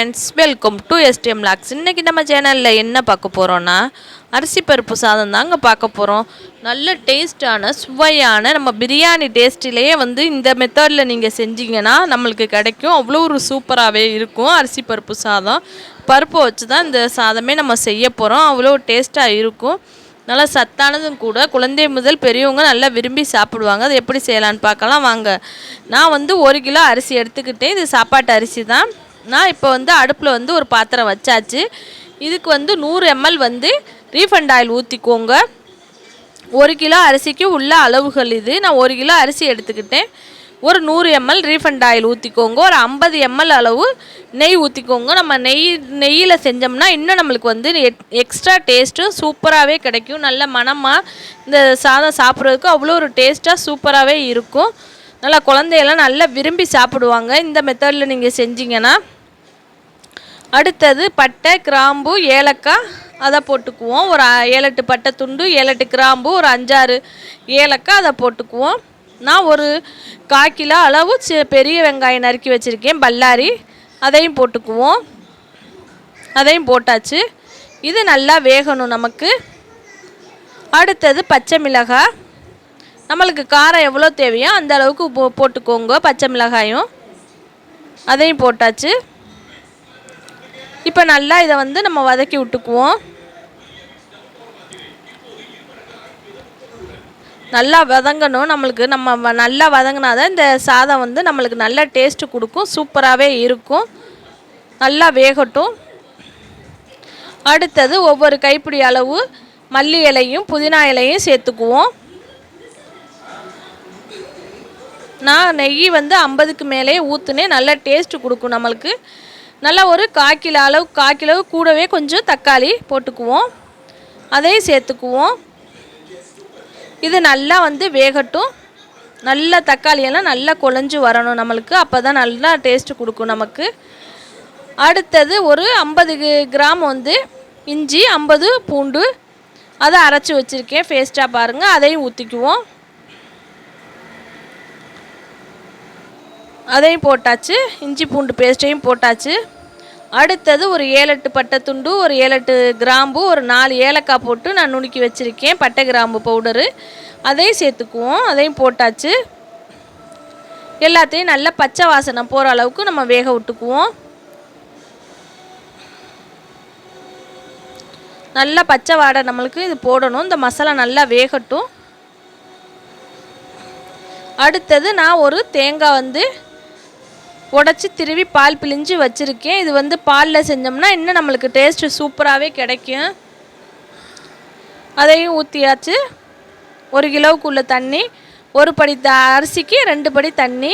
Friends welcome to STM logs இன்றைக்கி நம்ம சேனலில் என்ன பார்க்க போகிறோன்னா அரிசி பருப்பு சாதம் தாங்க பார்க்க போகிறோம் நல்ல டேஸ்டான சுவையான நம்ம பிரியாணி டேஸ்ட்டிலேயே வந்து இந்த மெத்தடில் நீங்கள் செஞ்சீங்கன்னா நம்மளுக்கு கிடைக்கும். அவ்வளோ ஒரு சூப்பராகவே இருக்கும் அரிசி பருப்பு சாதம். பருப்பை வச்சு தான் இந்த சாதமே நம்ம செய்ய போகிறோம் அவ்வளோ டேஸ்ட்டாக இருக்கும். நல்லா சத்தானதும் கூட குழந்தை முதல் பெரியவங்க நல்லா விரும்பி சாப்பிடுவாங்க. அது எப்படி செய்யலான்னு பார்க்கலாம். வாங்க. நான் வந்து ஒரு கிலோ அரிசி எடுத்துக்கிட்டேன். இது சாப்பாட்டு அரிசி தான். நான் இப்போ வந்து அடுப்பில் வந்து ஒரு பாத்திரம் வச்சாச்சு. இதுக்கு வந்து நூறு எம்எல் வந்து ரீஃபண்ட் ஆயில் ஊற்றிக்கோங்க ஒரு கிலோ அரிசிக்கு உள்ள அளவுகள் இது. நான் ஒரு கிலோ அரிசி எடுத்துக்கிட்டேன். ஒரு நூறு எம்எல் ரீஃபண்ட் ஆயில் ஊற்றிக்கோங்க ஒரு ஐம்பது எம்எல் அளவு நெய் ஊற்றிக்கோங்க நம்ம நெய் நெய்யில் செஞ்சோம்னா இன்னும் நம்மளுக்கு வந்து எக்ஸ்ட்ரா டேஸ்ட்டும் சூப்பராகவே கிடைக்கும். நல்ல மணமாக இந்த சாதம் சாப்பிட்றதுக்கு அவ்வளோ ஒரு டேஸ்ட்டாக சூப்பராகவே இருக்கும். நல்லா குழந்தையெல்லாம் நல்லா விரும்பி சாப்பிடுவாங்க. இந்த மெத்தடில் நீங்கள் செஞ்சீங்கன்னா. அடுத்தது பட்டை கிராம்பு ஏலக்காய். அதை போட்டுக்குவோம். ஒரு ஏழெட்டு பட்டை துண்டு ஏழெட்டு கிராம்பு ஒரு அஞ்சாறு ஏலக்காய் அதை போட்டுக்குவோம். நான் ஒரு கால் கிலோ அளவு சி- பெரிய வெங்காயம் நறுக்கி வச்சுருக்கேன் பல்லாரி. அதையும் போட்டுக்குவோம். அதையும் போட்டாச்சு. இது நல்லா வேகணும் நமக்கு. அடுத்தது பச்சை மிளகாய். நம்மளுக்கு காரம் எவ்வளோ தேவையோ அந்த அளவுக்கு போ போட்டுக்கோங்க பச்சை மிளகாயும். அதையும் போட்டாச்சு. இப்போ நல்லா இதை வந்து நம்ம வதக்கி விட்டுக்குவோம். நல்லா வதங்கணும் நம்மளுக்கு. நம்ம வ- நல்லா வதங்கினா தான் இந்த சாதம் வந்து நம்மளுக்கு நல்ல டேஸ்ட்டு கொடுக்கும். சூப்பராகவே இருக்கும். நல்லா வேகட்டும். அடுத்தது ஒவ்வொரு கைப்பிடி அளவு மல்லி இலையும் புதினா இலையும் சேர்த்துக்குவோம். நான் நெய் வந்து ஐம்பதுக்கு மேலே ஊற்றுனே நல்ல டேஸ்ட்டு கொடுக்கும் நம்மளுக்கு. நல்லா ஒரு கால் கிலோ அளவு கால் கிலோ கூடவே கொஞ்சம் தக்காளி போட்டுக்குவோம். அதையும் சேர்த்துக்குவோம். இது நல்லா வந்து வேகட்டும். நல்ல தக்காளியெல்லாம் நல்லா குழஞ்சு வரணும் நம்மளுக்கு. அப்போ தான் நல்லா டேஸ்ட்டு கொடுக்கும் நமக்கு. அடுத்தது ஒரு ஐம்பது கிராம் வந்து இஞ்சி ஐம்பது பூண்டு அதை அரைச்சி வச்சுருக்கேன். பேஸ்ட்டாக பாருங்கள் அதையும் ஊற்றிக்குவோம் அதையும் போட்டாச்சு. இஞ்சி பூண்டு பேஸ்ட்டையும் போட்டாச்சு. அடுத்தது ஒரு ஏழு எட்டு பட்டை துண்டு ஒரு ஏழு எட்டு கிராம்பு ஒரு நாலு ஏலக்காய் போட்டு நான் நுணுக்கி வச்சுருக்கேன். பட்டை கிராம்பு பவுடரு. அதையும் சேர்த்துக்குவோம். அதையும் போட்டாச்சு. எல்லாத்தையும் நல்லா பச்சை வாசனை போகிற அளவுக்கு நம்ம வேக விட்டுக்குவோம். நல்லா பச்சை வாடை நம்மளுக்கு இது போடணும். இந்த மசாலா நல்லா வேகட்டும். அடுத்தது நான் ஒரு தேங்காய் வந்து உடச்சி திருவி பால் பிழிஞ்சு வச்சுருக்கேன். இது வந்து பாலில் செஞ்சோம்னா இன்னும் நம்மளுக்கு டேஸ்ட்டு சூப்பராகவே கிடைக்கும். அதையும் ஊற்றியாச்சு ஒரு கிலோவுக்குள்ள தண்ணி ஒரு படி த அரிசிக்கு ரெண்டு படி தண்ணி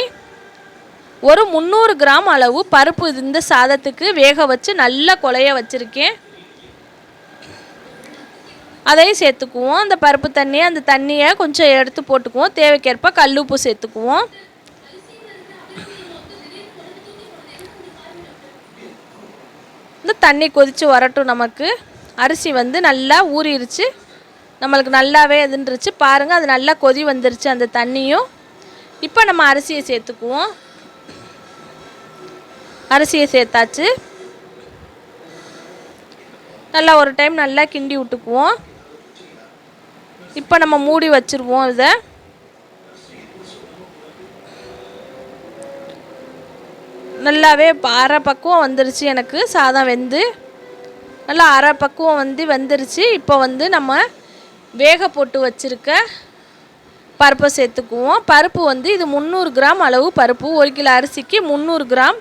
ஒரு முந்நூறு கிராம் அளவு பருப்பு இந்த சாதத்துக்கு வேக வச்சு நல்லா கொலைய வச்சுருக்கேன். அதையும் சேர்த்துக்குவோம். அந்த பருப்பு தண்ணியை அந்த தண்ணியை கொஞ்சம் எடுத்து போட்டுக்குவோம். தேவைக்கேற்ப கல் உப்பு சேர்த்துக்குவோம். இந்த தண்ணி கொதித்து வரட்டும் நமக்கு. அரிசி வந்து நல்லா ஊறிடுச்சு நம்மளுக்கு நல்லாவே இதுன்றுச்சு. பாருங்கள் அது நல்லா கொதி வந்துருச்சு அந்த தண்ணியும். இப்போ நம்ம அரிசியை சேர்த்துக்குவோம். அரிசியை சேர்த்தாச்சு. நல்லா ஒரு டைம் நல்லா கிண்டி விட்டுக்குவோம். இப்போ நம்ம மூடி வச்சுருவோம் இதை. நல்லாவே அரை பக்குவம் வந்துருச்சு எனக்கு. சாதம் வெந்து நல்லா அரை பக்குவம் வந்து வெந்துருச்சு. இப்போ வந்து நம்ம வேக போட்டு வச்சுருக்க பருப்பை சேர்த்துக்குவோம். பருப்பு வந்து இது முந்நூறு கிராம் அளவு பருப்பு. ஒரு கிலோ அரிசிக்கு முந்நூறு கிராம்.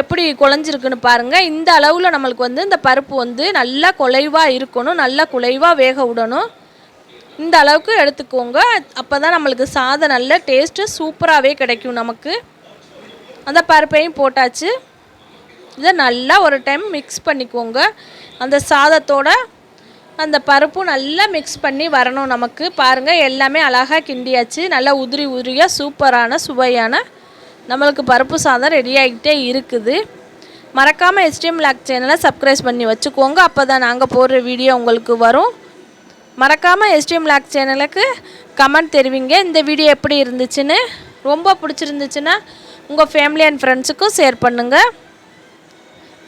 எப்படி குழஞ்சிருக்குன்னு பாருங்கள் இந்த அளவில் நம்மளுக்கு வந்து இந்த பருப்பு வந்து நல்லா குலைவாக இருக்கணும். நல்லா குலைவாக வேக விடணும். இந்த அளவுக்கு எடுத்துக்கோங்க. அப்போ தான் நம்மளுக்கு சாதம் நல்ல டேஸ்ட்டு சூப்பராகவே கிடைக்கும் நமக்கு. அந்த பருப்பையும் போட்டாச்சு. இதை நல்லா ஒரு டைம் மிக்ஸ் பண்ணிக்கோங்க. அந்த சாதத்தோட அந்த பருப்பும் நல்லா மிக்ஸ் பண்ணி வரணும் நமக்கு. பாருங்கள் எல்லாமே அழகாக கிண்டியாச்சு. நல்லா உதிரி உதிரியாக சூப்பரான சுவையான நம்மளுக்கு பருப்பு சாதம் ரெடி ஆகிட்டே இருக்குது. மறக்காமல் எஸ்டிஎம் லாக் சேனலை சப்ஸ்கிரைப் பண்ணி வச்சுக்கோங்க. அப்போ தான் நாங்கள் போடுற வீடியோ உங்களுக்கு வரும். மறக்காமல் எஸ்டிஎம் லாக் சேனலுக்கு கமெண்ட் தெரிவிங்க. இந்த வீடியோ எப்படி இருந்துச்சுன்னு? ரொம்ப பிடிச்சிருந்துச்சுன்னா உங்கள் ஃபேமிலி அண்ட் ஃப்ரெண்ட்ஸுக்கும் ஷேர் பண்ணுங்கள்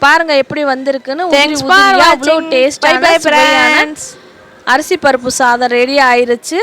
பாருங்க எப்படி வந்திருக்குன்னு. அவ்வளோ friends. அரிசி பருப்பு சாதம் ரெடி ஆயிருச்சு.